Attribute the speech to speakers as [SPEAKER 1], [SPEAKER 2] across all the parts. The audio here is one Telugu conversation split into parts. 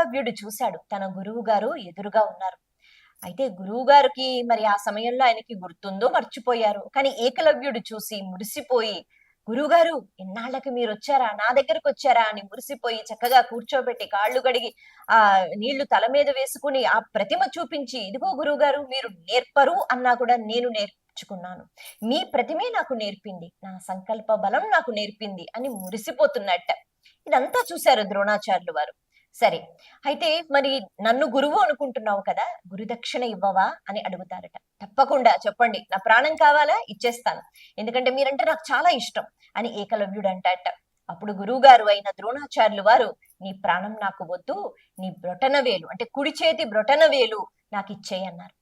[SPEAKER 1] ఏకలవ్యుడు చూశాడు. తన గురువు గారు ఎదురుగా ఉన్నారు. అయితే గురువు గారికి మరి ఆ సమయంలో ఆయనకి గుర్తుందో మర్చిపోయారు. కానీ ఏకలవ్యుడు చూసి మురిసిపోయి గురువుగారు ఇన్నాళ్ళకి మీరు వచ్చారా నా దగ్గరకు వచ్చారా? అని మురిసిపోయి చక్కగా కూర్చోబెట్టి కాళ్ళు కడిగి ఆ నీళ్ళు తల మీద వేసుకుని ఆ ప్రతిమ చూపించి ఇదిగో గురువుగారు మీరు నేర్పరు అన్నా కూడా నేను నేర్చుకున్నాను. మీ ప్రతిమే నాకు నేర్పింది. నా సంకల్ప బలం నాకు నేర్పింది అని మురిసిపోతున్నట్ట. ఇదంతా చూశారు ద్రోణాచార్యులు వారు. సరే. అయితే మరి నన్ను గురువు అనుకుంటున్నావు కదా గురుదక్షిణ ఇవ్వవా అని అడుగుతారట. తప్పకుండా చెప్పండి. నా ప్రాణం కావాలా? ఇచ్చేస్తాను. ఎందుకంటే మీరంటే నాకు చాలా ఇష్టం అని ఏకలవ్యుడు అంటాట అప్పుడు గురువు గారు అయిన ద్రోణాచార్యులు వారు నీ ప్రాణం నాకు వద్దు నీ బ్రొటన వేలు అంటే కుడి చేతి బ్రొటన వేలు నాకు ఇచ్చేయన్నారు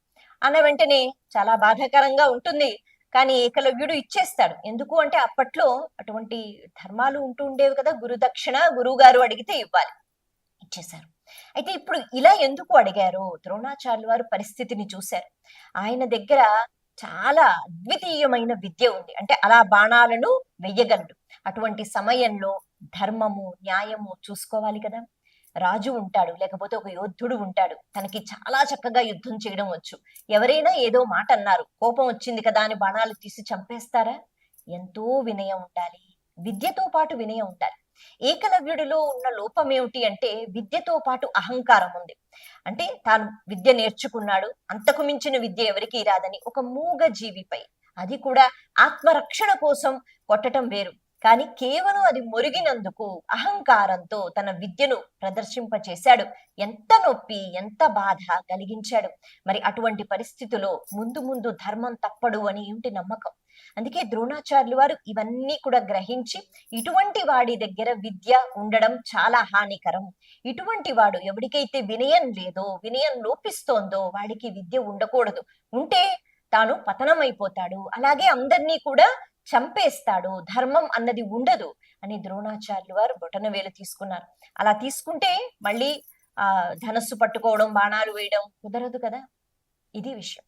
[SPEAKER 1] అన్న వెంటనే చాలా బాధాకరంగా ఉంటుంది. కానీ ఏకలవ్యుడు ఇచ్చేస్తాడు. ఎందుకు అంటే అప్పట్లో అటువంటి ధర్మాలు ఉంటూ ఉండేవి కదా గురుదక్షిణ గురువు గారు అడిగితే ఇవ్వాలి. ఇచ్చేశారు అయితే ఇప్పుడు ఇలా ఎందుకు అడిగారు? ద్రోణాచార్యుల వారు పరిస్థితిని చూశారు. ఆయన దగ్గర చాలా అద్వితీయమైన విద్య ఉంది. అంటే అలా బాణాలను వెయ్యగలడు. అటువంటి సమయంలో ధర్మము న్యాయము చూసుకోవాలి కదా. రాజు ఉంటాడు లేకపోతే ఒక యోధుడు ఉంటాడు. తనకి చాలా చక్కగా యుద్ధం చేయడం వచ్చు. ఎవరైనా ఏదో మాట అన్నారు. కోపం వచ్చింది కదా అని బాణాలు తీసి చంపేస్తారా? ఎంతో వినయం ఉండాలి. విద్యతో పాటు వినయం ఉండాలి. ఏకలవ్యుడిలో ఉన్న లోపం ఏమిటి అంటే విద్యతో పాటు అహంకారం ఉంది. అంటే తాను విద్య నేర్చుకున్నాడు అంతకు మించిన విద్య ఎవరికీ రాదని ఒక మూగ జీవిపై. అది కూడా ఆత్మరక్షణ కోసం కొట్టడం వేరు. కానీ కేవలం అది మురిగినందుకు అహంకారంతో తన విద్యను ప్రదర్శింపచేశాడు. ఎంత నొప్పి ఎంత బాధ కలిగించాడు. మరి అటువంటి పరిస్థితిలో ముందు ముందు ధర్మం తప్పడు అని ఏమిటి నమ్మకం? అందుకే ద్రోణాచార్యులు వారు ఇవన్నీ కూడా గ్రహించి ఇటువంటి వాడి దగ్గర విద్య ఉండడం చాలా హానికరం. ఇటువంటి వాడు ఎవరికైతే వినయం లేదో వినయం లోపిస్తోందో వాడికి విద్య ఉండకూడదు. ఉంటే తాను పతనమైపోతాడు. అలాగే అందరినీ కూడా చంపేస్తాడు. ధర్మం అన్నది ఉండదు అని ద్రోణాచార్యులు వారు బొటన వేలు తీసుకున్నారు. అలా తీసుకుంటే మళ్ళీ ఆ ధనస్సు పట్టుకోవడం బాణాలు వేయడం కుదరదు కదా? ఇది విషయం.